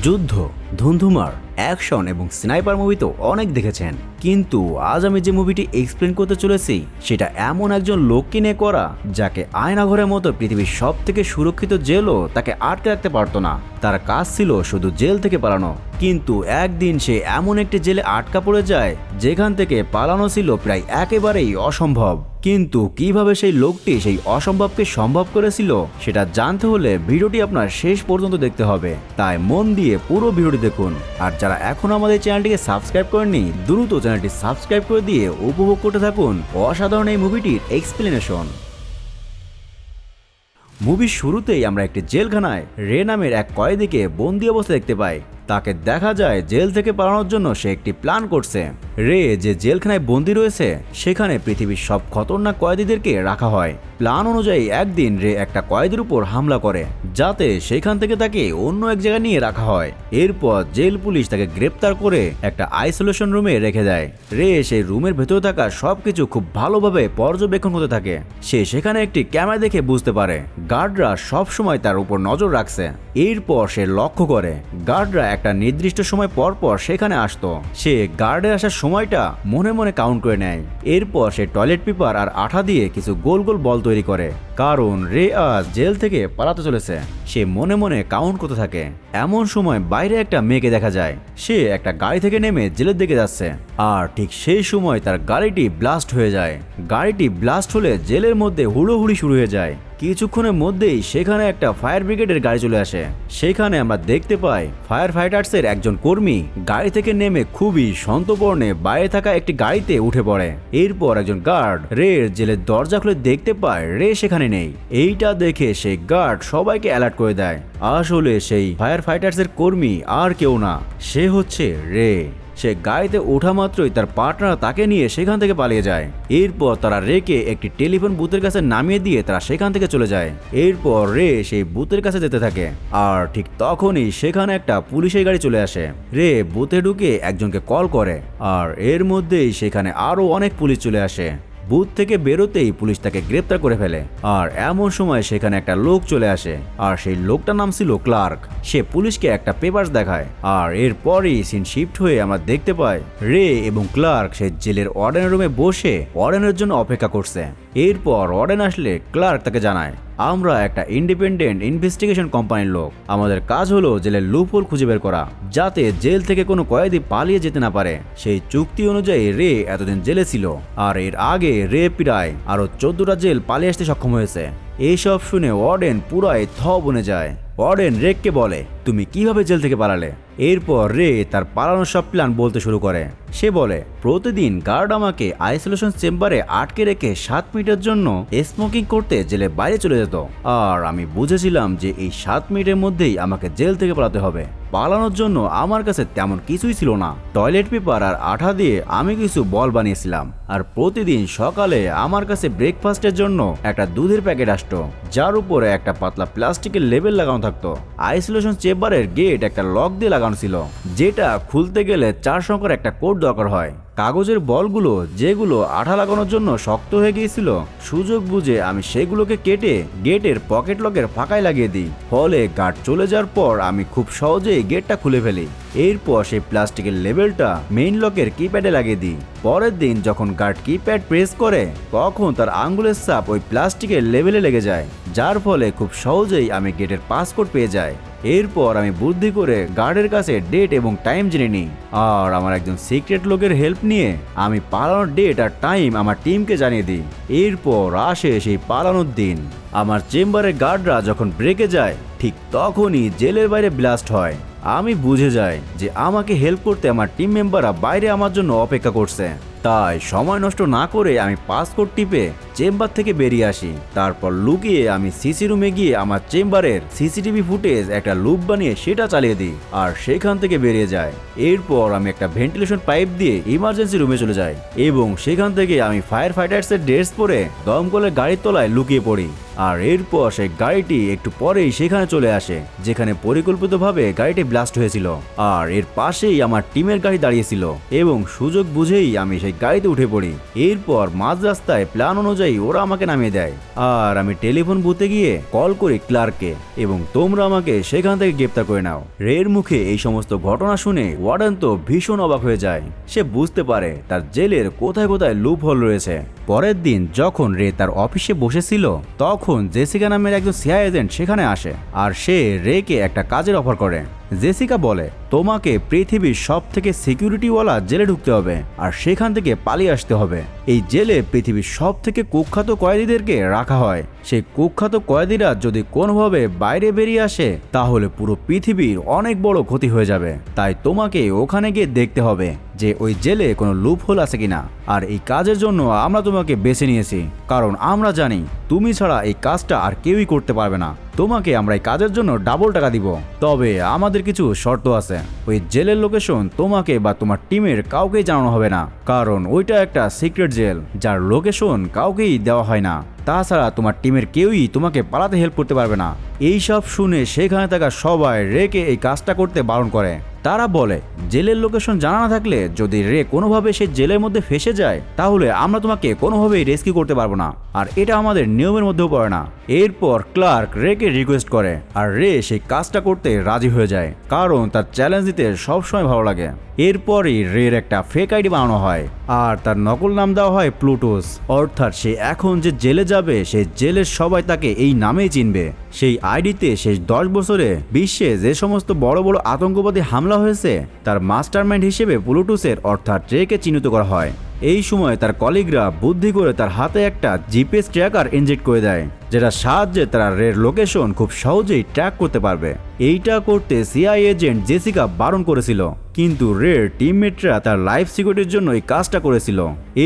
যুদ্ধ ধুন্ধুমার অ্যাকশন এবং স্নাইপার মুভি তো অনেক দেখেছেন। কিন্তু আজ আমি যে মুভিটি এক্সপ্লেন করতে চলেছি, সেটা এমন একজন লোককে নিয়ে করা, যাকে আয়নাঘরের মতো পৃথিবীর সব থেকে সুরক্ষিত জেলও তাকে আটকে রাখতে পারতো না। তার কাজ ছিল শুধু জেল থেকে পালানো। কিন্তু একদিন সে এমন একটি জেলে আটকা পড়ে যায়, যেখান থেকে পালানো ছিল প্রায় একেবারেই অসম্ভব। কিন্তু কীভাবে সেই লোকটি সেই অসম্ভবকে সম্ভব করেছিল, সেটা জানতে হলে ভিডিওটি আপনার শেষ পর্যন্ত দেখতে হবে। তাই মন দিয়ে পুরো ভিডিওটি দেখুন। আর যারা এখনও আমাদের চ্যানেলটিকে সাবস্ক্রাইব করেননি, দ্রুত চ্যানেলটি সাবস্ক্রাইব করে দিয়ে উপভোগ করতে থাকুন অসাধারণ এই মুভিটির এক্সপ্লেনেশন মুভির শুরুতেই আমরা একটি জেলখানায় রে নামের এক কয়েদিকে বন্দি অবস্থা দেখতে পাই। তাকে দেখা যায় জেল থেকে পালানোর জন্য সে একটি প্ল্যান করছে। রে, যে জেলখানায় বন্দি রয়েছে, সেখানে পৃথিবীর সব খতরনাক কয়েদিদেরকে রাখা হয়। প্ল্যান অনুযায়ী একদিন রে একটা কয়েদির উপর হামলা করে, যাতে সেখান থেকে তাকে অন্য এক জায়গায় নিয়ে রাখা হয়। এরপর জেল পুলিশ তাকে গ্রেপ্তার করে একটা আইসোলেশন রুমে রেখে দেয়। রে, সেই রুমের ভেতরে থাকা সবকিছু খুব ভালোভাবে পর্যবেক্ষণ হতে থাকে। সে সেখানে একটি ক্যামেরা দেখে বুঝতে পারে গার্ডরা সব সময় তার উপর নজর রাখছে। এরপর সে লক্ষ্য করে গার্ডরা একটা নির্দিষ্ট সময় পর পর সেখানে আসতো। সে গার্ডে আসার সময়টা মনে মনে কাউন্ট করে নেয়। এরপর সে টয়লেট পেপার আর আঠা দিয়ে কিছু গোল গোল বল তৈরি করে। কারণ রে আজ জেল থেকে পালাতে চলেছে। সে মনে মনে কাউন্ট করতে থাকে। এমন সময় বাইরে একটা মেয়েকে দেখা যায়। সে একটা গাড়ি থেকে নেমে জেলের দিকে যাচ্ছে। আর ঠিক সেই সময় তার গাড়িটি ব্লাস্ট হয়ে যায়। গাড়িটি ব্লাস্ট হলে জেলের মধ্যে হুড়োহুড়ি শুরু হয়ে যায়। কিছুক্ষণের মধ্যেই সেখানে একটা ফায়ার ব্রিগেডের গাড়ি চলে আসে। সেখানে আমরা দেখতে পাই ফায়ার ফাইটার্সের একজন কর্মী গাড়ি থেকে নেমে খুবই সন্তপর্ণে বাইরে থাকা একটি গাড়িতে উঠে পড়ে। এরপর একজন গার্ড রের জেলের দরজা খুলে দেখতে পায় রে সেখানে নেই। এইটা দেখে সেই গার্ড সবাইকে অ্যালার্ট করে দেয়। আসলে সেই ফায়ার ফাইটার্সের কর্মী আর কেউ না, সে হচ্ছে রে। সে গাড়িতে ওঠা মাত্রই তার পার্টনার তাকে নিয়ে সেখান থেকে পালিয়ে যায়। এরপর তারা রেকে একটি টেলিফোন বুথের কাছে নামিয়ে দিয়ে তারা সেখান থেকে চলে যায়। এরপর রে সেই বুথের কাছে যেতে থাকে। আর ঠিক তখনই সেখানে একটা পুলিশের গাড়ি চলে আসে। রে বুথে ঢুকে একজনকে কল করে। আর এর মধ্যেই সেখানে আরও অনেক পুলিশ চলে আসে। বুথ থেকে বেরোতেই পুলিশ তাকে গ্রেপ্তার করে ফেলে। আর এমন সময় সেখানে একটা লোক চলে আসে। আর সেই লোকটার নাম ছিল ক্লার্ক। সে পুলিশকে একটা পেপার দেখায়। আর এরপরই সিন শিফট হয়ে আমরা দেখতে পাই, রে এবং ক্লার্ক সে জেলের অর্ডেনের রুমে বসে অর্ডেনের জন্য অপেক্ষা করছে। এরপর ওয়ার্ডেন আসলে ক্লার্ক তাকে জানায়, আমরা একটা ইন্ডিপেন্ডেন্ট ইনভেস্টিগেশন কোম্পানির লোক। আমাদের কাজ হলো জেলের লুপহোল খুঁজে বের করা, যাতে জেল থেকে কোনো কয়েদি পালিয়ে যেতে না পারে। সেই চুক্তি অনুযায়ী রে এতদিন জেলে ছিল, আর এর আগে রে পিরায় আরও চোদ্দটা জেল পালিয়ে আসতে সক্ষম হয়েছে। এইসব শুনে ওয়ার্ডেন পুরাই থ বনে যায়। ওয়ার্ডেন রেককে বলে, তুমি কীভাবে জেল থেকে পালালে? এরপর রে তার পালানোর সব প্ল্যান বলতে শুরু করে। সে বলে, প্রতিদিন গার্ড আমাকে আইসোলেশন চেম্বারে আটকে রেখে সাত মিনিটের জন্য স্মোকিং করতে জেলে বাইরে চলে যেত। আর আমি বুঝেছিলাম যে এই সাত মিনিটের মধ্যেই আমাকে জেল থেকে পালাতে হবে। পালানোর জন্য আমার কাছে তেমন কিছুই ছিল না। টয়লেট পেপার আর আঠা দিয়ে আমি কিছু বল বানিয়েছিলাম। আর প্রতিদিন সকালে আমার কাছে ব্রেকফাস্টের জন্য একটা দুধের প্যাকেট আসতো, যার উপরে একটা পাতলা প্লাস্টিকের লেবেল লাগানো থাকতো। আইসোলেশন চেম্বারের গেট একটা লক দিয়ে লাগানো ছিল, যেটা খুলতে গেলে চার সংখ্যার একটা কোড দরকার হয়। কাগজের বলগুলো, যেগুলো আঠা লাগানোর জন্য শক্ত হয়ে গিয়েছিল, সুযোগ বুঝে আমি সেগুলোকে কেটে গেটের পকেট লকের ফাঁকায় লাগিয়ে দিই। ফলে গার্ড চলে যাওয়ার পর আমি খুব সহজেই গেটটা খুলে ফেলি। এরপর সেই প্লাস্টিকের লেবেলটা মেইন লকের কিপ্যাডে লাগিয়ে দিই। পরের দিন যখন গার্ড কিপ্যাড প্রেস করে, তখন তার আঙ্গুলের চাপ ওই প্লাস্টিকের লেভেলে লেগে যায়, যার ফলে খুব সহজেই আমি গেটের পাসকোড পেয়ে যাই। এরপর আমি বুদ্ধি করে গার্ডের কাছে ডেট এবং টাইম জেনে নিই। আর আমার একজন সিক্রেট লোকের হেল্প নিয়ে আমি পালানোর ডেট আর টাইম আমার টিমকে জানিয়ে দিই। এরপর আসে সেই পালানোর দিন। আমার চেম্বারের গার্ডরা যখন ব্রেকে যায়, ঠিক তখনই জেলের বাইরে ব্লাস্ট হয়। আমি বুঝে যাই যে আমাকে হেল্প করতে আমার টিম মেম্বাররা বাইরে আমার জন্য অপেক্ষা করছে। তাই সময় নষ্ট না করে আমি পাসকোড টিপে চেম্বার থেকে বেরিয়ে আসি। তারপর লুকিয়ে আমি সিসি রুমে গিয়ে আমার চেম্বারের সিসিটিভি ফুটেজ একটা লুপ বানিয়ে সেটা চালিয়ে দিই আর সেখান থেকে বেরিয়ে যায় এরপর আমি একটা ভেন্টিলেশন পাইপ দিয়ে ইমার্জেন্সি রুমে চলে যাই এবং সেখান থেকে আমি ফায়ার ফাইটার্সের ড্রেস পরে দমকলের গাড়ির তলায় লুকিয়ে পড়ি। আর এরপর সেই গাড়িটি একটু পরেই সেখানে চলে আসে, যেখানে পরিকল্পিতভাবে গাড়িটি ব্লাস্ট হয়েছিল। আর এর পাশেই আমার টিমের গাড়ি দাঁড়িয়েছিল এবং সুযোগ বুঝেই আমি সেই গাড়িতে উঠে পড়ি। এরপর মাঝ রাস্তায় প্ল্যান অনুযায়ী অনুযায়ী ওরা আমাকে নামিয়ে দেয়। আর আমি টেলিফোন বুথে গিয়ে কল করি ক্লার্ককে এবং তোমরা আমাকে সেখান থেকে গ্রেপ্তার করে নাও। রের মুখে এই সমস্ত ঘটনা শুনে ওয়ার্ডেন তো ভীষণ অবাক হয়ে যায়। সে বুঝতে পারে তার জেলের কোথায় কোথায় লুপ হল রয়েছে। পরের দিন যখন রে তার অফিসে বসেছিল, তখন জেসিকা নামের একজন সিআই এজেন্ট সেখানে আসে। আর সে রেকে একটা কাজের অফার করে। জেসিকা বলে, তোমাকে পৃথিবীর সব থেকে সিকিউরিটিওয়ালা জেলে ঢুকতে হবে আর সেখান থেকে পালিয়ে আসতে হবে। এই জেলে পৃথিবীর সব থেকে কুখ্যাত কয়েদিদেরকে রাখা হয়। সেই কুখ্যাত কয়েদিরা যদি কোনোভাবে বাইরে বেরিয়ে আসে, তাহলে পুরো পৃথিবীর অনেক বড় ক্ষতি হয়ে যাবে। তাই তোমাকে ওখানে গিয়ে দেখতে হবে। যে ওই জেলে কোনো লুপ হোল আছে কিনা। আর এই কাজের জন্য আমরা তোমাকে বেছে নিয়েছি। কারণ আমরা জানি, তুমি ছাড়া এই কাজটা আর কেউই করতে পারবে না। তোমাকে আমরা এই কাজের জন্য ডাবল টাকা দিব। তবে আমাদের কিছু শর্ত আছে। ওই জেলের লোকেশন তোমাকে বা তোমার টিমের কাউকেই জানানো হবে না। কারণ ওইটা একটা সিক্রেট জেল, যার লোকেশন কাউকেই দেওয়া হয় না। তাছাড়া তোমার টিমের কেউই তোমাকে পালাতে হেল্প করতে পারবে না। এইসব শুনে সেখানে থাকা সবাই রেকে এই কাজটা করতে বারণ করে। তারা বলে, জেলের লোকেশন জানা না থাকলে যদি রে কোনোভাবে সে জেলের মধ্যে ফেসে যায়, তাহলে আমরা তোমাকে কোনোভাবেই রেস্কিউ করতে পারব না। আর এটা আমাদের নিয়মের মধ্যেও পড়ে না। এরপর ক্লার্ক রেকে রিকোয়েস্ট করে, আর রে সেই কাজটা করতে রাজি হয়ে যায়, কারণ তার চ্যালেঞ্জ দিতে সবসময় ভালো লাগে। এরপরই রের একটা ফেক আইডি বানানো হয়, আর তার নকল নাম দেওয়া হয় প্লুটোস। অর্থাৎ সে এখন যে জেলে যাবে, সে জেলের সবাই তাকে এই নামেই চিনবে। সেই আইডিতে শেষ দশ বছরে বিশ্বে যে সমস্ত বড় বড় আতঙ্কবাদী হামলা হয়েছে, তার মাস্টারমাইন্ড হিসেবে প্লুটোসের অর্থাৎ ট্রেকে চিহ্নিত করা হয়। এই সময় তার কলিগরা বুদ্ধি করে তার হাতে একটা জিপিএস ট্র্যাকার ইনজেক্ট করে দেয় যেটা সাহায্যে তারা রের লোকেশন খুব সহজেই ট্র্যাক করতে পারবে। এইটা করতে সিআই এজেন্ট জেসিকা বারণ করেছিল, কিন্তু রের টিমমেটরা তার লাইফ সিকিউরিটির জন্য এই কাজটা করেছিল।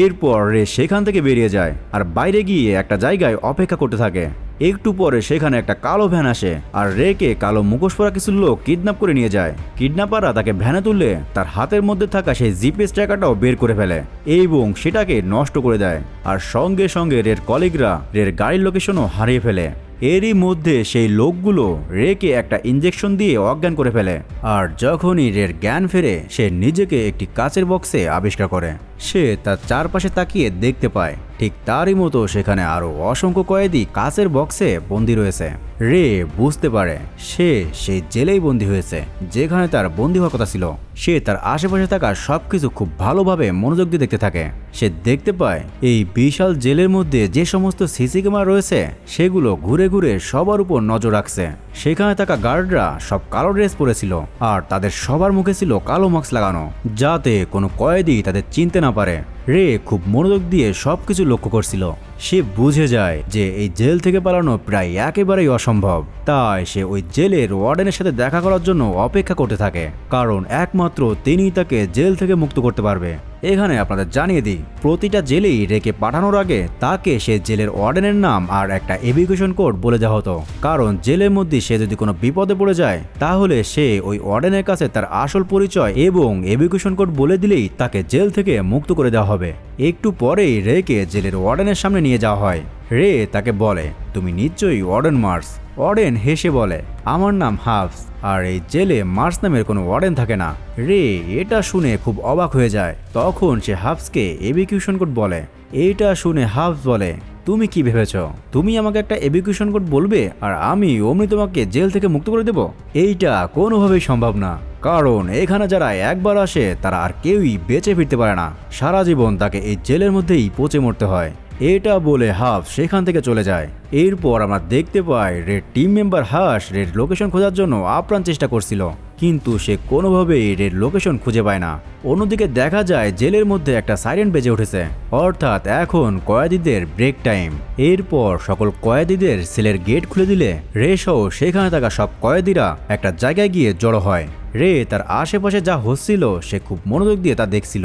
এরপর রে সেখান থেকে বেরিয়ে যায় আর বাইরে গিয়ে একটা জায়গায় অপেক্ষা করতে থাকে। একটু পরে সেখানে একটা কালো ভ্যান আসে আর রেকে কালো মুখোশ পরা কিছু লোক কিডন্যাপ করে নিয়ে যায়। কিডন্যাপাররা তাকে ভ্যানে তুললে তার হাতের মধ্যে থাকা সেই জিপিএস ট্র্যাকারটাও বের করে ফেলে এবং সেটাকে নষ্ট করে দেয়। আর সঙ্গে সঙ্গে রের কলিগরা রের গাড়ির লোকেশনও হারিয়ে ফেলে। এরই মধ্যে সেই লোকগুলো রেকে একটা ইঞ্জেকশন দিয়ে অজ্ঞান করে ফেলে। আর যখনই রের জ্ঞান ফেরে, সে নিজেকে একটি কাচের বক্সে আবিষ্কার করে। সে তার চারপাশে তাকিয়ে দেখতে পায়। ঠিক তারই মতো সেখানে আরও অসংখ্য কয়েদি কাচের বক্সে বন্দি রয়েছে। রে, বুঝতে পারে। সে সেই জেলেই বন্দি হয়েছে, যেখানে তার বন্দি হওয়ার কথা ছিল। সে তার আশেপাশে থাকা সবকিছু খুব ভালোভাবে মনোযোগ দিয়ে দেখতে থাকে। সে দেখতে পায়, এই বিশাল জেলের মধ্যে যে সমস্ত সিসি ক্যামেরা রয়েছে, সেগুলো ঘুরে ঘুরে সবার উপর নজর রাখছে। সেখানে থাকা গার্ডরা সব কালো ড্রেস পরেছিল, আর তাদের সবার মুখে ছিল কালো মাস্ক লাগানো, যাতে কোনো কয়েদি তাদের চিনতে না পারে। রে খুব মনোযোগ দিয়ে সব কিছু লক্ষ্য করছিল। সে বুঝে যায় যে এই জেল থেকে পালানো প্রায় একেবারেই অসম্ভব। তাই সে ওই জেলের ওয়ার্ডেনের সাথে দেখা করার জন্য অপেক্ষা করতে থাকে, কারণ একমাত্র তিনিই তাকে জেল থেকে মুক্ত করতে পারবে। এখানে আপনাদের জানিয়ে দিই, প্রতিটা জেলেই রেকে পাঠানোর আগে তাকে সে জেলের ওয়ার্ডেনের নাম আর একটা এভিকেশন কোড বলে দেওয়া হতো। কারণ জেলের মধ্যে সে যদি কোনো বিপদে পড়ে যায়, তাহলে সে ওই ওয়ার্ডেনের কাছে তার আসল পরিচয় এবং এভিকেশন কোড বলে দিলেই তাকে জেল থেকে মুক্ত করে দেওয়া হবে। একটু পরেই রেকে জেলের ওয়ার্ডেনের সামনে নিয়ে যাওয়া হয়। রে তাকে বলে, তুমি নিশ্চয়ই ওয়ার্ডেন মার্স। ওয়ার্ডেন হেসে বলে, আমার নাম হাফস, আর এই জেলে মার্স নামের কোনো ওয়ার্ডেন থাকে না। রে এটা শুনে খুব অবাক হয়ে যায়। তখন সে হাফসকে এভিকিউশন কোড বলে। এইটা শুনে হাফস বলে, তুমি কি ভেবেছ? তুমি আমাকে একটা এভিকিউশন কোড বলবে, আর আমি অমনি তোমাকে জেল থেকে মুক্ত করে দেব? এইটা কোনোভাবেই সম্ভব না, কারণ এখানে যারা একবার আসে, তারা আর কেউই বেঁচে ফিরতে পারে না। সারা জীবন তাকে এই জেলের মধ্যেই পচে মরতে হয়। এটা বলে হাফ সেখান থেকে চলে যায়। এরপর আমরা দেখতে পাই red team member has red location খোঁজার জন্য আপ্রাণ চেষ্টা করছিল, কিন্তু সে কোনোভাবেই রেড লোকেশন খুঁজে পায় না। অন্যদিকে দেখা যায় জেলের মধ্যে একটা সাইরেন বেজে উঠেছে, অর্থাৎ এখন কয়েদিদের ব্রেক টাইম। এরপর সকল কয়েদিদের সেলের গেট খুলে দিলে রে সহ সেখানে থাকা সব কয়েদিরা একটা জায়গায় গিয়ে জড়ো হয়। রে, তার আশেপাশে যা হচ্ছিল সে খুব মনোযোগ দিয়ে তা দেখছিল।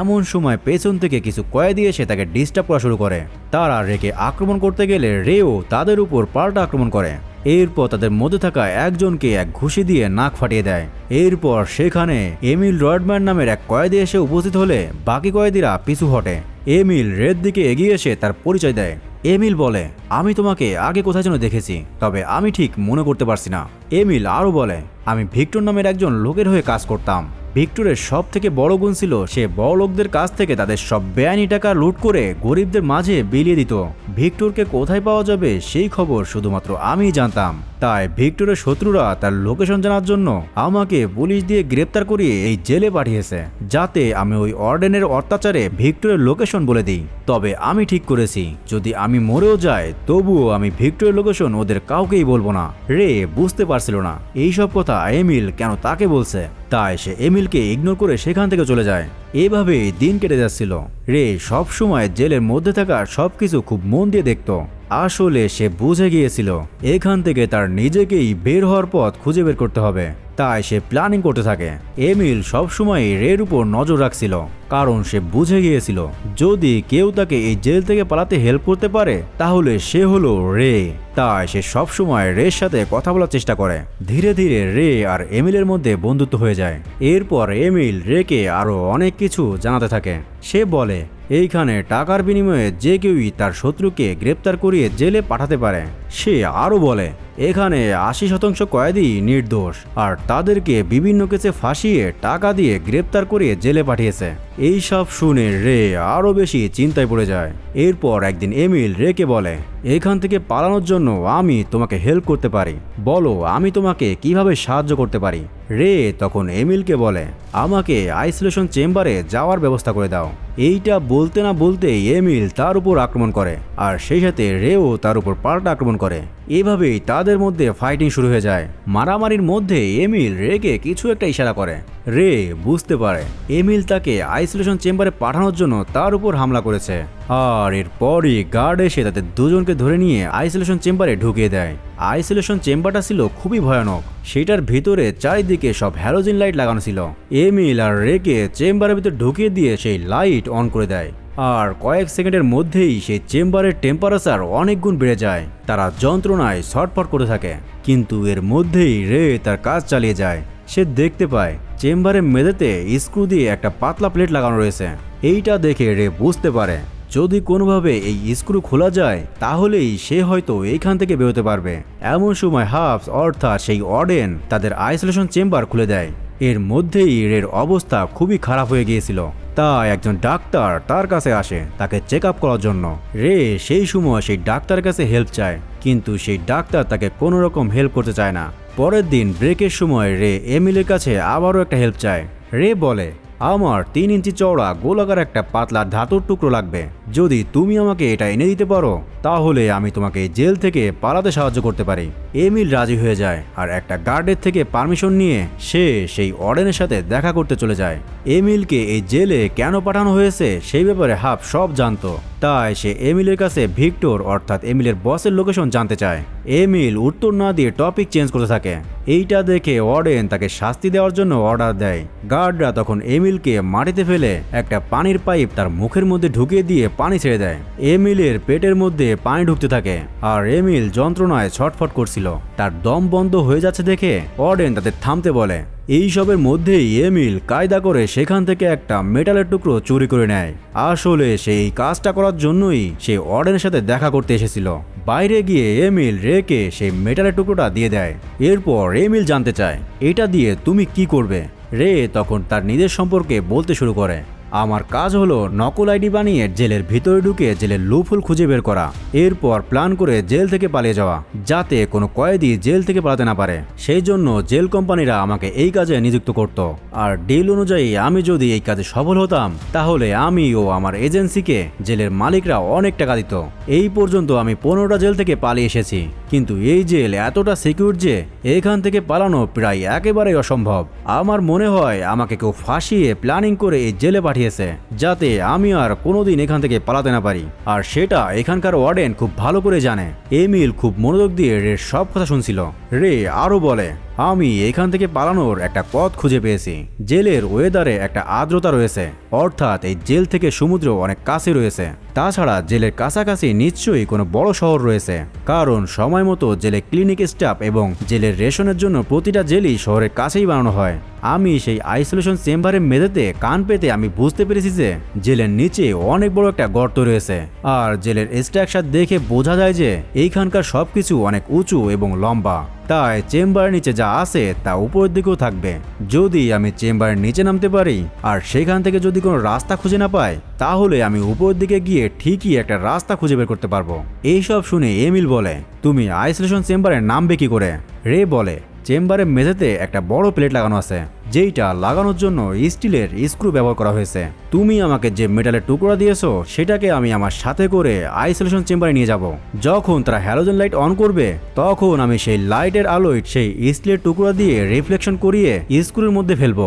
এমন সময় পেছন থেকে কিছু কয়েদি এসে তাকে ডিস্টার্ব করা শুরু করে। তারা রেকে আক্রমণ করতে গেলে রেও তাদের উপর পাল্টা আক্রমণ করে। এরপর তাদের মধ্যে থাকা একজনকে এক ঘুষি দিয়ে নাক ফাটিয়ে দেয়। এরপর সেখানে এমিল রডম্যান নামের এক কয়েদি এসে উপস্থিত হলে বাকি কয়েদিরা পিছু হটে। এমিল রেড দিকে এগিয়ে এসে তার পরিচয় দেয়। এমিল বলে, আমি তোমাকে আগে কোথায় যেন দেখেছি, তবে আমি ঠিক মনে করতে পারছি না। এমিল আরও বলে, আমি ভিক্টর নামের একজন লোকের হয়ে কাজ করতাম। ভিক্টরের সব থেকে বড় গুণ ছিল সে বড় লোকদের কাছ থেকে তাদের সব বেআইনি টাকা লুট করে গরিবদের মাঝে বিলিয়ে দিত। ভিক্টরকে কোথায় পাওয়া যাবে সেই খবর শুধুমাত্র আমিই জানতাম। তাই ভিক্টরের শত্রুরা তার লোকেশন জানার জন্য আমাকে পুলিশ দিয়ে গ্রেপ্তার করিয়ে এই জেলে পাঠিয়েছে, যাতে আমি ওই অর্ডেনের অত্যাচারে ভিক্টরের লোকেশন বলে দিই। তবে আমি ঠিক করেছি, যদি আমি মরেও যাই, তবুও আমি ভিক্টরের লোকেশন ওদের কাউকেই বলব না। রে, বুঝতে পারছিল না। এইসব কথা এমিল কেন তাকে বলছে? তাই সে এমিলকে ইগনোর করে সেখান থেকে চলে যায়। এভাবে দিন কেটে যাচ্ছিল। রে সবসময় জেলের মধ্যে থাকা সবকিছু খুব মন দিয়ে দেখতো। আসলে সে বুঝে গিয়েছিল, এখান থেকে তার নিজেকেই বের হওয়ার পথ খুঁজে বের করতে হবে। তাই সে প্ল্যানিং করতে থাকে। এমিল সবসময় রের উপর নজর রাখছিল, কারণ সে বুঝে গিয়েছিল, যদি কেউ তাকে এই জেল থেকে পালাতে হেল্প করতে পারে, তাহলে সে হলো রে। তাই সে সবসময় রের সাথে কথা বলার চেষ্টা করে। ধীরে ধীরে রে আর এমিলের মধ্যে বন্ধুত্ব হয়ে যায়। এরপর এমিল রেকে আরও অনেক কিছু জানাতে থাকে। সে বলে এইখানে টাকার বিনিময়ে যে কেউই তার শত্রুকে গ্রেপ্তার করিয়ে জেলে পাঠাতে পারে, সে আরও বলে, এখানে আশি শতাংশ কয়েদি নির্দোষ, আর তাদেরকে বিভিন্ন কেসে ফাঁসিয়ে টাকা দিয়ে গ্রেপ্তার করে জেলে পাঠিয়েছে। এই সব শুনে রে আরও বেশি চিন্তায় পড়ে যায়। এরপর একদিন এমিল রেকে বলে এখান থেকে পালানোর জন্য আমি তোমাকে হেল্প করতে পারি। বলো, আমি তোমাকে কীভাবে সাহায্য করতে পারি? রে, তখন এমিলকে বলে, আমাকে আইসোলেশন চেম্বারে যাওয়ার ব্যবস্থা করে দাও। এইটা বলতে না বলতেই এমিল তার উপর আক্রমণ করে, আর সেই সাথে রেও তার উপর পাল্টা আক্রমণ করে। এভাবেই তাদের মধ্যে ফাইটিং শুরু হয়ে যায়। মারামারির মধ্যে এমিল রেকে কিছু একটা ইশারা করে। রে, বুঝতে পারে, এমিল তাকে আইসোলেশন চেম্বারে পাঠানোর জন্য তার উপর হামলা করেছে। আর এরপরই গার্ড এসে তাদের দুজনকে ধরে নিয়ে আইসোলেশন চেম্বারে ঢুকিয়ে দেয়। আইসোলেশন চেম্বারটা ছিল খুবই ভয়ানক। সেটার ভিতরে চারিদিকে সব হ্যালোজিন লাইট লাগানো ছিল। এমিল আর রেকে চেম্বারের ভিতরে ঢুকিয়ে দিয়ে সেই লাইট অন করে দেয়। আর কয়েক সেকেন্ডের মধ্যেই সেই চেম্বারের টেম্পারেচার অনেক গুণ বেড়ে যায়। তারা যন্ত্রণায় ছটফট করে থাকে। কিন্তু এর মধ্যেই রে তার কাজ চালিয়ে যায়। সে দেখতে পায়, চেম্বারের মেঝেতে স্ক্রু দিয়ে একটা পাতলা প্লেট লাগানো রয়েছে। এইটা দেখে রে বুঝতে পারে যদি কোনোভাবে এই স্ক্রু খোলা যায়, তাহলেই সে হয়তো এইখান থেকে বেরোতে পারবে। এমন সময় হাফস, অর্থাৎ সেই অডেন তাদের আইসোলেশন চেম্বার খুলে দেয়। এর মধ্যেই রের অবস্থা খুবই খারাপ হয়ে গিয়েছিল। তাই একজন ডাক্তার তার কাছে আসে তাকে চেক আপ করার জন্য। রে, সেই সময় সেই ডাক্তারের কাছে হেল্প চায়, কিন্তু সেই ডাক্তার তাকে কোনো রকম হেল্প করতে চায় না। পরের দিন ব্রেকের সময় রে এমিলের কাছে আবারও একটা হেল্প চায়। রে বলে আমার তিন ইঞ্চি চওড়া গোলাকার একটা পাতলা ধাতুর টুকরো লাগবে। যদি তুমি আমাকে এটা এনে দিতে পারো, তাহলে আমি তোমাকে জেল থেকে পালাতে সাহায্য করতে পারি। এমিল রাজি হয়ে যায় আর একটা গার্ডের থেকে পারমিশন নিয়ে সে সেই অর্ডেনের সাথে দেখা করতে চলে যায়। এমিলকে এই জেলে কেন পাঠানো হয়েছে সেই ব্যাপারে হাফ সব জানতো। তাই সে এমিলের কাছে ভিক্টর অর্থাৎ এমিলের বসের লোকেশন জানতে চায়। এমিল, উত্তর না দিয়ে টপিক চেঞ্জ করতে থাকে। এইটা দেখে ওয়ার্ডেন তাকে শাস্তি দেওয়ার জন্য অর্ডার দেয়। গার্ডরা তখন এমিলকে মাটিতে ফেলে একটা পানির পাইপ তার মুখের মধ্যে ঢুকিয়ে দিয়ে পানি ছেড়ে দেয়। এমিলের পেটের মধ্যে পানি ঢুকতে থাকে আর এমিল যন্ত্রণায় ছটফট করছিল। তার দম বন্ধ হয়ে যাচ্ছে দেখে ওয়ার্ডেন তাদের থামতে বলে। এইসবের মধ্যেই এমিল কায়দা করে সেখান থেকে একটা মেটালের টুকরো চুরি করে নেয়। আসলে সেই কাজটা করার জন্যই সে অর্ডেনের সাথে দেখা করতে এসেছিল। বাইরে গিয়ে এমিল রেকে সেই মেটালের টুকরোটা দিয়ে দেয়। এরপর এমিল জানতে চায়, এটা দিয়ে তুমি কি করবে? রে তখন তার নিজের সম্পর্কে বলতে শুরু করে। আমার কাজ হলো নকল আইডি বানিয়ে জেলের ভিতরে ঢুকে জেলের লুফুল খুঁজে বের করা। এরপর প্ল্যান করে জেল থেকে পালিয়ে যাওয়া, যাতে কোনো কয়েদি জেল থেকে পালাতে না পারে। সেই জন্য জেল কোম্পানিরা আমাকে এই কাজে নিযুক্ত করত। আর ডিল অনুযায়ী আমি যদি এই কাজে সফল হতাম, তাহলে আমি ও আমার এজেন্সিকে, জেলের মালিকরা অনেক টাকা দিত। এই পর্যন্ত আমি পনেরোটা জেল থেকে পালিয়ে এসেছি। কিন্তু এই জেল এতটা সিকিউর যে এখান থেকে পালানো প্রায় একেবারেই অসম্ভব। আমার মনে হয় আমাকে কেউ ফাঁসিয়ে প্ল্যানিং করে এই জেলে পাঠিয়েছে যাতে আমি আর কোনোদিন এখান থেকে পালাতে না পারি। আর সেটা এখানকার ওয়ার্ডেন খুব ভালো করে জানে। এমিল খুব মনোযোগ দিয়ে রে সব কথা শুনছিল। রে আরও বলে আমি এখান থেকে পালানোর একটা পথ খুঁজে পেয়েছি। জেলের ওয়েদারে একটা আর্দ্রতা রয়েছে। অর্থাৎ এই জেল থেকে সমুদ্র অনেক কাছে রয়েছে। তাছাড়া জেলের কাছাকাছি নিশ্চয়ই কোনো বড় শহর রয়েছে। কারণ সময় মতো জেলে ক্লিনিক স্টাফ এবং জেলের রেশনের জন্য প্রতিটা জেলই শহরের কাছেই বানানো হয়। আমি সেই আইসোলেশন চেম্বারের মেঝেতে কান পেতে আমি বুঝতে পেরেছি যে জেলের নিচে অনেক বড় একটা গর্ত রয়েছে। আর জেলের স্ট্রাকচার দেখে বোঝা যায় যে এইখানকার সবকিছু অনেক উঁচু এবং লম্বা। তাই চেম্বার নিচে যা আছে তা উপরের দিকেও থাকবে। যদি আমি চেম্বার নিচে নামতে পারি, আর সেখান থেকে যদি কোনো রাস্তা খুঁজে না পাই, তাহলে আমি উপরের দিকে গিয়ে ঠিকই একটা রাস্তা খুঁজে বের করতে পারব। এইসব শুনে এমিল বলে, তুমি আইসোলেশন চেম্বারে নামবে কি করে? রে বলে, চেম্বারের মেঝেতে একটা বড় প্লেট লাগানো আছে। যেইটা লাগানোর জন্য স্টিলের স্ক্রু ব্যবহার করা হয়েছে। তুমি আমাকে যে মেটালের টুকরা দিয়েছ, সেটাকে আমি আমার সাথে করে আইসোলেশন চেম্বারে নিয়ে যাব। যখন তারা হ্যালোজেন লাইট অন করবে, তখন আমি সেই লাইটের আলোয় সেই স্টিলের টুকরা দিয়ে রিফ্লেকশন করিয়ে স্ক্রুর মধ্যে ফেলব।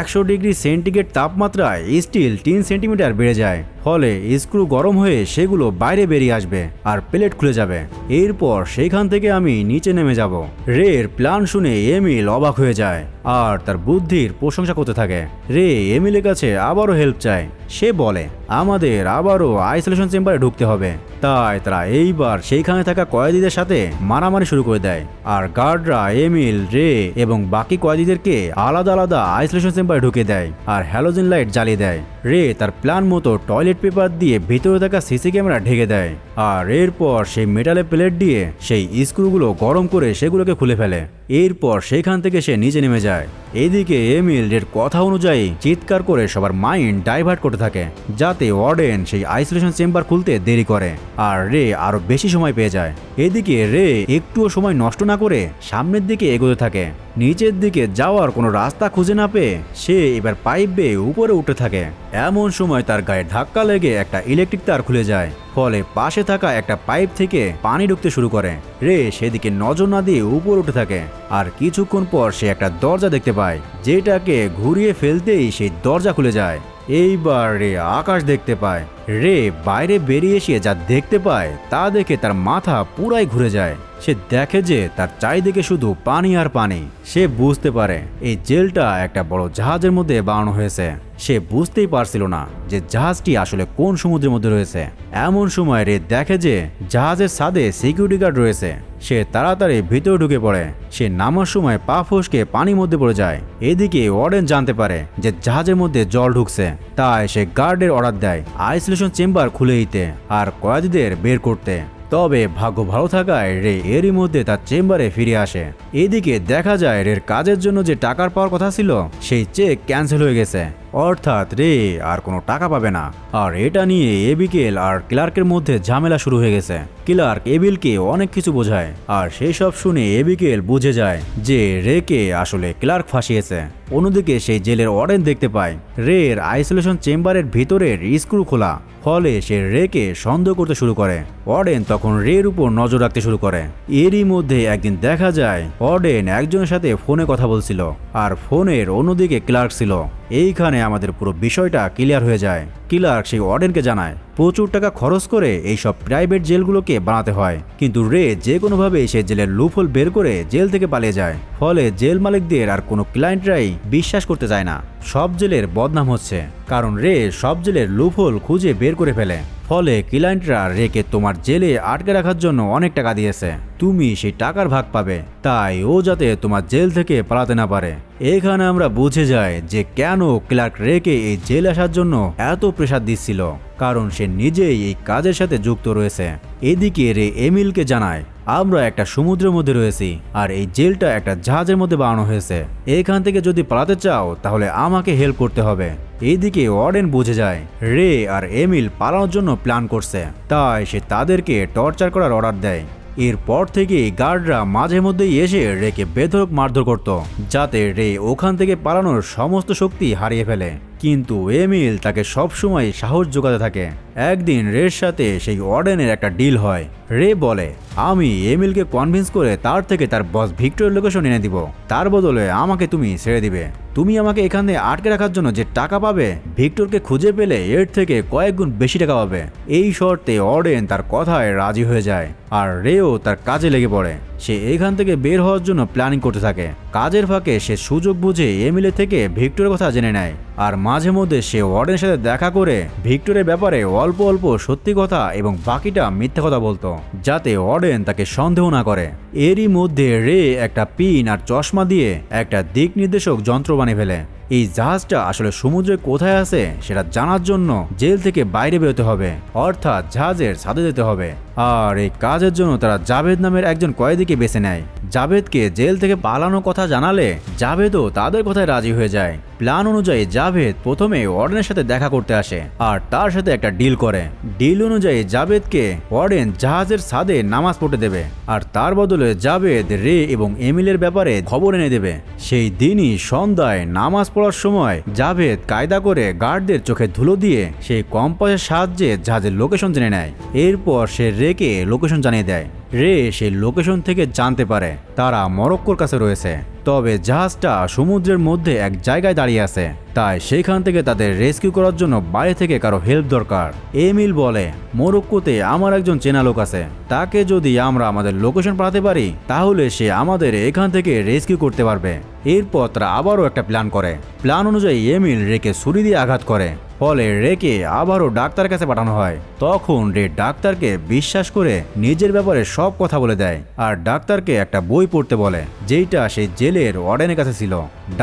একশো ডিগ্রি সেন্টিগ্রেড তাপমাত্রায় স্টিল তিন সেন্টিমিটার বেড়ে যায়। ফলে স্ক্রু গরম হয়ে সেগুলো বাইরে বেরিয়ে আসবে আর প্লেট খুলে যাবে। এরপর সেখান থেকে আমি নিচে নেমে যাব। রের প্ল্যান শুনে এমিল অবাক হয়ে যায় আর তার বুদ্ধির প্রশংসা করতে থাকে। রে, এমিলের কাছে আবারও হেল্প চায়। সে বলে, আমাদের আবারও আইসোলেশন চেম্বারে ঢুকতে হবে। তাই তারা এইবার সেইখানে থাকা কয়েদিদের সাথে মারামারি শুরু করে দেয়। আর গার্ডরা এমিল, রে এবং বাকি কয়েদিদেরকে আলাদা আলাদা আইসোলেশন চেম্বারে ঢুকে দেয় আর হ্যালোজেন লাইট জ্বালিয়ে দেয়। রে তার প্ল্যান মতো টয়লেট পেপার দিয়ে ভিতরে থাকা সিসি ক্যামেরা ঢেকে দেয়। আর এরপর সেই মেটালের প্লেট দিয়ে সেই স্ক্রুগুলো গরম করে সেগুলোকে খুলে ফেলে। এরপর সেখান থেকে সে নিচে নেমে যায়। এদিকে এমিল রের কথা অনুযায়ী চিৎকার করে সবার মাইন্ড ডাইভার্ট করতে থাকে, যাতে ওয়ার্ডেন সেই আইসোলেশন চেম্বার খুলতে দেরি করে আর রে আরও বেশি সময় পেয়ে যায়। এদিকে রে একটুও সময় নষ্ট না করে সামনের দিকে এগোতে থাকে। নিচের দিকে যাওয়ার কোনো রাস্তা খুঁজে না পেয়ে সে এবার পাইপ বেয়ে উপরে উঠে থাকে। এমন সময় তার গায়ে ধাক্কা লেগে একটা ইলেকট্রিক তার খুলে যায়, ফলে পাশে থাকা একটা পাইপ থেকে পানি ঢুকতে শুরু করে। রে সেদিকে নজর না দিয়ে উপর উঠে থাকে আর কিছুক্ষণ পর সে একটা দরজা দেখতে পায়, যেটাকে ঘুরিয়ে ফেলতেই সেই দরজা খুলে যায়। এইবার রে আকাশ দেখতে পায়। রে, বাইরে বেরিয়ে এসে যা দেখতে পায়, তা দেখে তার মাথা পুরাই ঘুরে যায়। সে দেখে যে তার চারিদিকে শুধু পানি আর পানি। সে বুঝতে পারে, এই জেলটা একটা বড় জাহাজের মধ্যে বানানো হয়েছে। সে বুঝতেই পারছিল না যে জাহাজটি আসলে কোন সমুদ্রের মধ্যে রয়েছে। এমন সময় রে দেখে যে জাহাজের ছাদে সিকিউরিটি গার্ড রয়েছে। সে তাড়াতাড়ি ভিতরে ঢুকে পড়ে। সে নামার সময় পা ফসকে পানির মধ্যে পড়ে যায়। এদিকে ওয়ার্ডেন জানতে পারে যে জাহাজের মধ্যে জল ঢুকছে। তাই সে গার্ডের অর্ডার দেয় আইসোলেশন চেম্বার খুলে দিতে আর কয়েদিদের বের করতে। তবে ভাগ্য ভালো থাকায় রে এরই মধ্যে তার চেম্বারে ফিরে আসে। এদিকে দেখা যায় রের কাজের জন্য যে টাকার পাওয়ার কথা ছিল, সেই চেক ক্যান্সেল হয়ে গেছে। অর্থাৎ রে, আর কোনো টাকা পাবে না। আর এটা নিয়ে এবিকেল আর ক্লার্কের মধ্যে ঝামেলা শুরু হয়ে গেছে। ক্লার্ক এবিলকে অনেক কিছু বোঝায়, আর সেই সব শুনে এবিকেল বুঝে যায় যে রেকে আসলে ক্লার্ক ফাঁসিয়েছে। অন্যদিকে সেই জেলের ওয়ার্ডেন দেখতে পায়, রের আইসোলেশন চেম্বারের ভিতরের স্ক্রু খোলা, ফলে সে রেকে সন্দেহ করতে শুরু করে। ওয়ার্ডেন তখন রের উপর নজর রাখতে শুরু করে। এরই মধ্যে একদিন দেখা যায় ওয়ার্ডেন একজনের সাথে ফোনে কথা বলছিল, আর ফোনের অন্যদিকে ক্লার্ক ছিল। এইখানে আমাদের পুরো বিষয়টা ক্লিয়ার হয়ে যায়। ক্লার্ক সেই ওয়ার্ডেনকে জানায়। প্রচুর টাকা খরচ করে এইসব প্রাইভেট জেলগুলোকে বানাতে হয়। কিন্তু রে, যে কোনোভাবে সে জেলের লুফল বের করে জেল থেকে পালিয়ে যায়। ফলে জেল মালিকদের আর কোনো ক্লায়েন্টরাই বিশ্বাস করতে চায় না। সব জেলের বদনাম হচ্ছে। কারণ রে, সব জেলের লুফল খুঁজে বের করে ফেলে। ফলে ক্লায়েন্টরা রেকে তোমার জেলে আটকে রাখার জন্য অনেক টাকা দিয়েছে। তুমি সেই টাকার ভাগ পাবে। তাই ও যাতে তোমার জেল থেকে পালাতে না পারে। এখানে আমরা বুঝে যাই যে কেন ক্লার্ক রেকে এই জেল আসার জন্য এত প্রেশার দিচ্ছিল। কারণ সে নিজেই এই কাজের সাথে যুক্ত রয়েছে। এদিকে রে এমিলকে জানায়, আমরা একটা সমুদ্রের মধ্যে রয়েছি, আর এই জেলটা একটা জাহাজের মধ্যে বানানো হয়েছে। এখান থেকে যদি পালাতে চাও, তাহলে আমাকে হেল্প করতে হবে। এইদিকে ওয়ার্ডেন বুঝে যায়, রে আর এমিল পালানোর জন্য প্ল্যান করছে, তাই সে তাদেরকে টর্চার করার অর্ডার দেয়। এরপর থেকে গার্ডরা মাঝে মধ্যেই এসে রেকে বেধরক মারধর করত, যাতে রে ওখান থেকে পালানোর সমস্ত শক্তি হারিয়ে ফেলে। কিন্তু এমিল তাকে সবসময় সাহস যোগাতে থাকে। একদিন রের সাথে সেই ওয়ার্ডেনের একটা ডিল হয়। রে বলে, আমি এমিলকে কনভিন্স করে তার থেকে তার বস ভিক্টরের লোকেশন এনে দিব। তার বদলে আমাকে তুমি ছেড়ে দিবে। তুমি আমাকে এখানে আটকে রাখার জন্য যে টাকা পাবে, ভিক্টরকে খুঁজে পেলে এর থেকে কয়েক গুণ বেশি টাকা পাবে। এই শর্তে অর্ডেন তার কথায় রাজি হয়ে যায়, আর রেও তার কাজে লেগে পড়ে। সে এখান থেকে বের হওয়ার জন্য প্ল্যানিং করতে থাকে। কাজের ফাঁকে সে সুযোগ বুঝে এমিলে থেকে ভিক্টরের কথা জেনে নেয়। আর মাঝে মধ্যে সে ওয়ার্ডেনের সাথে দেখা করে ভিক্টরের ব্যাপারে অল্প অল্প সত্যি কথা এবং বাকিটা মিথ্যা কথা বলতো, যাতে ওয়ার্ডেন তাকে সন্দেহ না করে। এরই মধ্যে রে একটা পিন আর চশমা দিয়ে একটা দিক নির্দেশক যন্ত্র বানিয়ে ফেলে। এই জাহাজটা আসলে সমুদ্রে কোথায় আছে সেটা জানার জন্য জেল থেকে বাইরে বেরোতে হবে, অর্থাৎ জাহাজের ছাদে যেতে হবে। আর এই কাজের জন্য তারা জাভেদ নামের একজন কয়েদিকে বেছে নেয়। জাভেদকে জেল থেকে পালানোর কথা জানালে জাভেদও তাদের কথায় রাজি হয়ে যায়। প্ল্যান অনুযায়ী জাভেদ প্রথমে ওয়ার্ডেনের সাথে দেখা করতে আসে আর তার সাথে একটা ডিল করে। ডিল অনুযায়ী জাভেদকে ওয়ার্ডেন জাহাজের ছাদে নামাজ পড়তে দেবে আর তার বদলে জাভেদ, রে এবং এমিলের ব্যাপারে খবর এনে দেবে। সেই দিনই সন্ধ্যায় নামাজ পড়ার সময় জাভেদ কায়দা করে গার্ডদের চোখে ধুলো দিয়ে সেই কম্পাসের সাহায্যে জাহাজের লোকেশন জেনে নেয়। এরপর সে রেকে লোকেশন জানিয়ে দেয়। রে সেই লোকেশন থেকে জানতে পারে তারা মরক্কোর কাছে রয়েছে। তবে জাহাজটা সমুদ্রের মধ্যে এক জায়গায় দাঁড়িয়ে আছে। তাই সেখান থেকে তাদের রেস্কিউ করার জন্য বাইরে থেকে কারও হেল্প দরকার। এমিল বলে, মরক্কোতে আমার একজন চেনা লোক আছে। তাকে যদি আমরা আমাদের লোকেশন পাঠাতে পারি, তাহলে সে আমাদের এখান থেকে রেস্কিউ করতে পারবে। এরপর তারা আবারও একটা প্ল্যান করে। প্ল্যান অনুযায়ী এমিল রেকে ছুরি দিয়ে আঘাত করে। ফলে রেকে আবারও ডাক্তার কাছে পাঠানো হয়। তখন রে ডাক্তারকে বিশ্বাস করে নিজের ব্যাপারে সব কথা বলে দেয় আর ডাক্তারকে একটা বই পড়তে বলে, যেইটা সেই জেলের ওয়ার্ডেনের কাছে ছিল।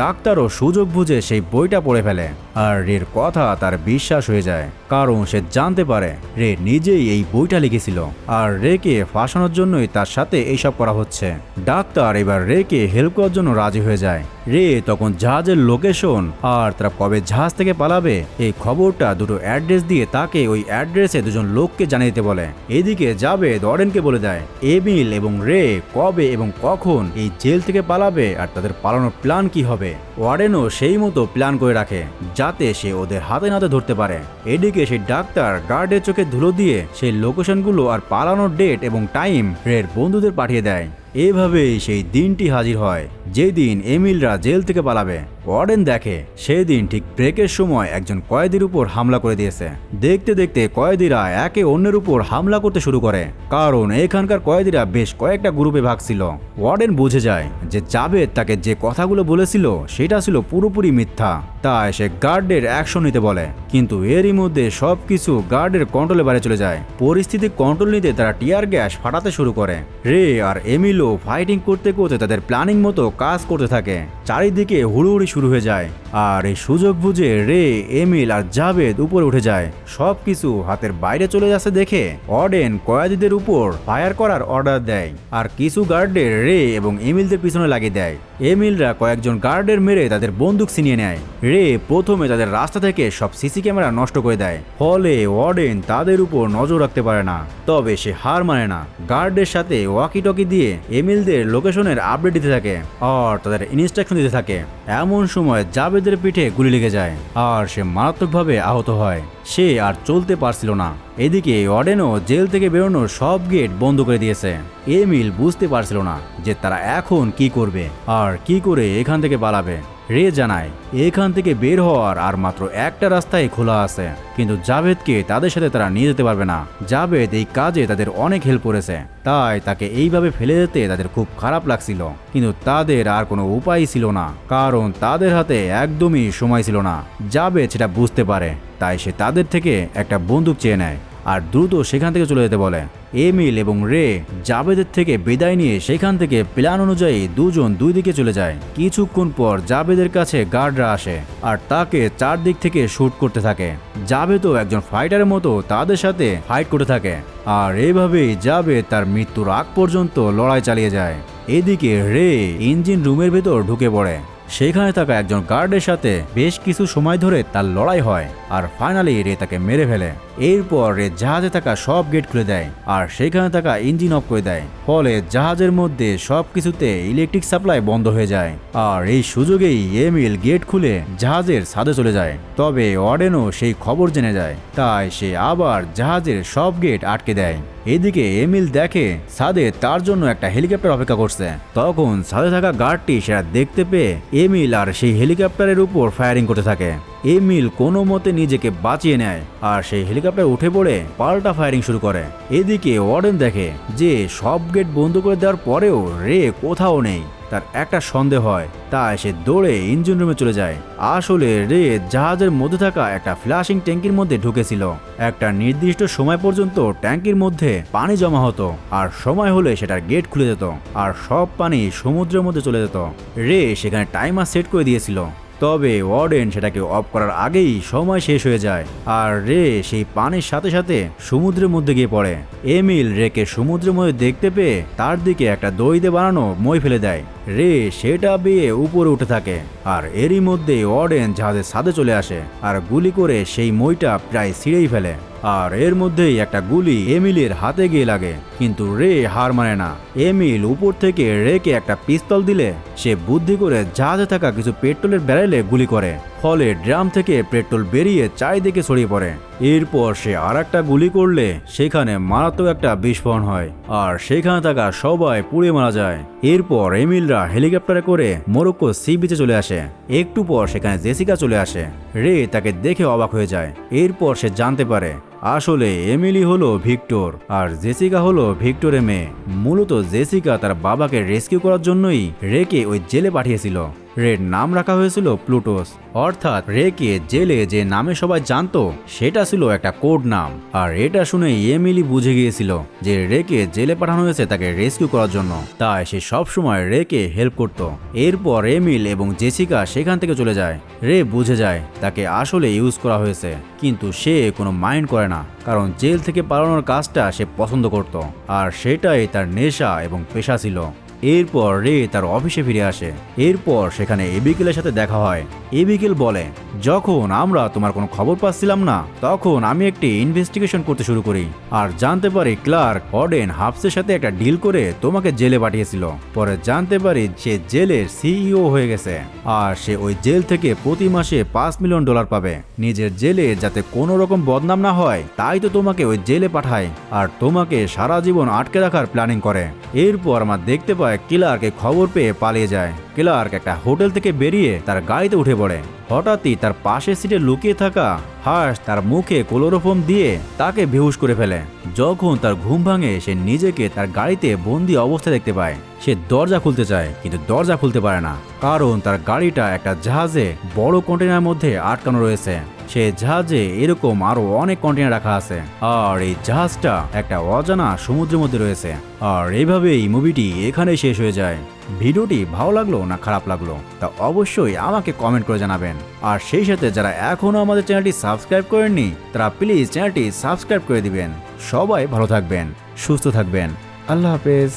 ডাক্তারও সুযোগ বুঝে সেই বইটা পড়ে ফেলে আর রের কথা তার বিশ্বাস হয়ে যায়। কারণ সে জানতে পারে রে নিজেই এই বইটা লিখেছিল আর রেকে ফাঁসানোর জন্যই তার সাথে এইসব করা হচ্ছে। ডাক্তার এবার রেকে হেল্প করার জন্য রাজি হয়ে যায়। রে তখন জাহাজের লোকেশন আর তারা কবে জাহাজ থেকে পালাবে, এই খবরটা দুটো অ্যাড্রেস দিয়ে তাকে ওই অ্যাড্রেসে দুজন লোককে জানিয়ে দিতে বলে। এদিকে যাবে, দরেনকে বলে দেয়, এমিল এবং রে কবে এবং কখন এই জেল থেকে পালাবে আর তাদের পালানোর প্ল্যান কি হবে? ওয়ার্ডেনও সেই মতো প্ল্যান করে রাখে, যাতে সে ওদের হাতে নাতে ধরতে পারে। এদিকে সেই ডাক্তার গার্ডের চোখে ধুলো দিয়ে সেই লোকেশনগুলো আর পালানোর ডেট এবং টাইম রের বন্ধুদের পাঠিয়ে দেয়। এভাবেই সেই দিনটি হাজির হয়। যেদিন এমিলরা জেল থেকে পালাবে ওয়ার্ডেন দেখে সেই দিন ঠিক ব্রেকের সময় একজন কয়েদির উপর হামলা করে দিয়েছে। দেখতে দেখতে কয়েদিরা একে অন্যের উপর হামলা করতে শুরু করে, কারণ এখানকার কয়েদিরা বেশ কয়েকটা গ্রুপে ভাগ ছিল। ওয়ার্ডেন বুঝে যায় যে জাবেদ তাকে যে কথাগুলো বলেছিল, সেটা ছিল পুরোপুরি মিথ্যা। তাই সে গার্ডের অ্যাকশন নিতে বলে, কিন্তু এরই মধ্যে সবকিছু গার্ডের কন্ট্রোলে বাইরে চলে যায়। পরিস্থিতি কন্ট্রোল নিতে তারা টিয়ার গ্যাস ফাটাতে শুরু করে। রে আর এমিলো ফাইটিং করতে করতে তাদের প্ল্যানিং মতো কাজ করতে থাকে। চারিদিকে হুড়ুহুড়ি শুরু হয়ে যায়। আর এই সুযোগ বুঝে রে, এমিল আর জাভেদ উপরে উঠে যায়। সব কিছু হাতের বাইরে চলে যাচ্ছে দেখে অডেন কয়েদিদের উপর ফায়ার করার অর্ডার দেয়। আর কিছু গার্ডের রে এবং এমিলদের পিছনে লাগিয়ে দেয়। এমিলরা কয়েকজন গার্ডের মেরে তাদের বন্দুক ছিনিয়ে নেয়। রে প্রথমে তাদের রাস্তা থেকে সব সিসি ক্যামেরা নষ্ট করে দেয়। ফলে ওয়ার্ডেন তাদের উপর নজর রাখতে পারে না। তবে সে হার মানে না। গার্ডের সাথে ওয়াকি টকি দিয়ে এমিলদের লোকেশনের আপডেট দিতে থাকে আর তাদের ইনস্ট্রাকশন দিতে থাকে। এমন সময় জাবেদের পিঠে গুলি লেগে যায় আর সে মারাত্মকভাবে আহত হয়। সে আর চলতে পারছিল না। এদিকে অডেনও জেল থেকে বেরোনোর সব গেট বন্ধ করে দিয়েছে। এমিল বুঝতে পারছিল না যে তারা এখন কি করবে আর কি করে এখান থেকে পালাবে। রে জানায়, এখান থেকে বের হওয়ার আর মাত্র একটা রাস্তায় খোলা আছে। কিন্তু জাভেদকে তাদের সাথে তারা নিয়ে যেতে পারবে না। জাভেদ এই কাজে তাদের অনেক হেল্প করেছে। তাই তাকে এইভাবে ফেলে যেতে তাদের খুব খারাপ লাগছিল। কিন্তু তাদের আর কোনো উপায় ছিল না। কারণ তাদের হাতে একদমই সময় ছিল না। জাভেদ সেটা বুঝতে পারে। তাই সে তাদের থেকে একটা বন্দুক চেয়ে নেয়। আর দ্রুত সেখান থেকে চলে যেতে বলে। এমিল এবং রে জাবেদের থেকে বিদায় নিয়ে সেখান থেকে প্ল্যান অনুযায়ী দুজন দুই দিকে চলে যায়। কিছুক্ষণ পর জাবেদের কাছে গার্ডরা আসে আর তাকে চারদিক থেকে শুট করতে থাকে। জাবেদও একজন ফাইটারের মতো তাদের সাথে ফাইট করতে থাকে আর এভাবেই জাবেদ তার মৃত্যুর আগ পর্যন্ত লড়াই চালিয়ে যায়। এদিকে রে ইঞ্জিন রুমের ভেতর ঢুকে পড়ে। সেখানে থাকা একজন গার্ডের সাথে বেশ কিছু সময় ধরে তার লড়াই হয় আর ফাইনালি রে তাকে মেরে ফেলে। এরপর জাহাজে থাকা সব গেট খুলে দেয়, আর সেখানে থাকা ইঞ্জিন অফ করে দেয়। ফলে জাহাজের মধ্যে সব কিছুতে ইলেকট্রিক সাপ্লাই বন্ধ হয়ে যায়, আর এই সুযোগেই এমিল গেট খুলে জাহাজের ছাদে চলে যায়। তবে অডেনও সেই খবর জেনে যায়, তাই সে আবার জাহাজের সব গেট আটকে দেয়। এদিকে এমিল দেখে সাদে তার জন্য একটা হেলিকপ্টার অপেক্ষা করছে। তখন সাদে থাকা গার্ডটি সেটা দেখতে পেয়ে এমিল আর সেই হেলিকপ্টারের উপর ফায়ারিং করতে থাকে। এমিল কোনো মতে নিজেকে বাঁচিয়ে নেয় আর সেই হেলিকপ্টার উঠে পড়ে পাল্টা ফায়ারিং শুরু করে। এদিকে ওয়ার্ডেন দেখে যে সব গেট বন্ধ করে দেওয়ার পরেও রে কোথাও নেই। তার একটা সন্দেহ হয়, তাই সে দৌড়ে ইঞ্জিন রুমে চলে যায়। আসলে রে জাহাজের মধ্যে থাকা একটা ফ্ল্যাশিং ট্যাঙ্কির মধ্যে ঢুকেছিল। একটা নির্দিষ্ট সময় পর্যন্ত ট্যাঙ্কির মধ্যে পানি জমা হতো আর সময় হলে সেটার গেট খুলে যেত আর সব পানি সমুদ্রের মধ্যে চলে যেত। রে সেখানে টাইমার সেট করে দিয়েছিল। তবে ওয়ার্ডেন সেটাকে অফ করার আগেই সময় শেষ হয়ে যায়। আর রে, সেই পানির সাথে সাথে সমুদ্রের মধ্যে গিয়ে পড়ে। এমিল রেকে সমুদ্রের মধ্যে দেখতে পেয়ে তার দিকে একটা দই দিয়ে বানানো মই ফেলে দেয়। রে, সেটা বেয়ে উপরে উঠে থাকে। আর এরই মধ্যে ওয়ার্ডেন জাহাজের সাথে চলে আসে। আর গুলি করে সেই মইটা প্রায় ছিঁড়েই ফেলে। আর এর মধ্যেই একটা গুলি এমিলের হাতে গিয়ে লাগে। কিন্তু রে হার মানে না। এমিল উপর থেকে রেকে একটা পিস্তল দিলে। সে বুদ্ধি করে জাহাজে থাকা কিছু পেট্রোলের ব্যারেলে গুলি করে। ফলে ড্রাম থেকে পেট্রোল বেরিয়ে চারিদিকে ছড়িয়ে পড়ে। এরপর সে আর একটা গুলি করলে, সেখানে মারাত্মক একটা বিস্ফোরণ হয়। আর সেখানে থাকা সবাই পুড়ে মারা যায়। এরপর এমিলরা হেলিকপ্টারে করে মোরক্কো সি বিচে চলে আসে। একটু পর সেখানে জেসিকা চলে আসে। রে তাকে দেখে অবাক হয়ে যায়। এরপর সে জানতে পারে আসলে এমিলি হলো ভিক্টর আর জেসিকা হলো ভিক্টরের মেয়ে। মূলত জেসিকা তার বাবাকে রেস্কিউ করার জন্যই রেকে ওই জেলে পাঠিয়েছিল। রের নাম রাখা হয়েছিল প্লুটোস। অর্থাৎ রেকে জেলে যে নামে সবাই জানতো, সেটা ছিল একটা কোড নাম। আর এটা শুনে এমিলি বুঝে গিয়েছিল যে রেকে জেলে পাঠানো হয়েছে তাকে রেস্কিউ করার জন্য। তাই সে সবসময় রেকে হেল্প করত। এরপর এমিল এবং জেসিকা সেখান থেকে চলে যায়। রে বুঝে যায় তাকে আসলে ইউজ করা হয়েছে, কিন্তু সে কোনো মাইন্ড করে না, কারণ জেল থেকে পালানোর কাজটা সে পছন্দ করত। আর সেটাই তার নেশা এবং পেশা ছিল। এরপর রে তার অফিসে ফিরে আসে। এরপর সেখানে এবিকেলের সাথে দেখা হয়। এবিকেল বলে, যখন আমরা তোমার কোনো খবর পাচ্ছিলাম না, তখন আমি একটি ইনভেস্টিগেশন করতে শুরু করি। আর জানতে পারি ক্লার্ক অডেন হাফসের সাথে একটা ডিল করে তোমাকে জেলে পাঠিয়েছিল। পরে জানতে পারি সে জেলের সিইও হয়ে গেছে। আর সে ওই জেল থেকে প্রতি মাসে পাঁচ মিলিয়ন ডলার পাবে। নিজের জেলে যাতে কোনো রকম বদনাম না হয়, তাই তো তোমাকে ওই জেলে পাঠায়। আর তোমাকে সারা জীবন আটকে রাখার প্ল্যানিং করে। এরপর আমার দেখতে পায় ক্লার্ক এই খবর পেয়ে পালিয়ে যায়। ক্লার্ক একটা হোটেল থেকে বেরিয়ে তার গাড়িতে উঠে পড়ে। হঠাৎই তার পাশের সিটে লুকিয়ে থাকা হার্স তার মুখে ক্লোরোফোম দিয়ে তাকে বেহুশ করে ফেলে। যখন তার ঘুম ভাঙে, সে নিজেকে তার গাড়িতে বন্দি অবস্থা দেখতে পায়। সে দরজা খুলতে চায়, কিন্তু দরজা খুলতে পারে না। কারণ তার গাড়িটা একটা জাহাজে বড় কন্টেনার মধ্যে আটকানো রয়েছে। সে জাহাজে এরকম আরও অনেক কন্টেনার রাখা আছে। আর এই জাহাজটা একটা অজানা সমুদ্রের মধ্যে রয়েছে। আর এইভাবেই মুভিটি এখানে শেষ হয়ে যায়। ভিডিওটি ভালো লাগল না খারাপ লাগল? তা অবশ্যই আমাকে কমেন্ট করে জানাবেন। আর সেই সাথে যারা এখনও আমাদের চ্যানেলটি সাবস্ক্রাইব করেননি, তারা প্লিজ চ্যানেলটি সাবস্ক্রাইব করে দিবেন। সবাই ভালো থাকবেন, সুস্থ থাকবেন। আল্লাহ হাফেজ।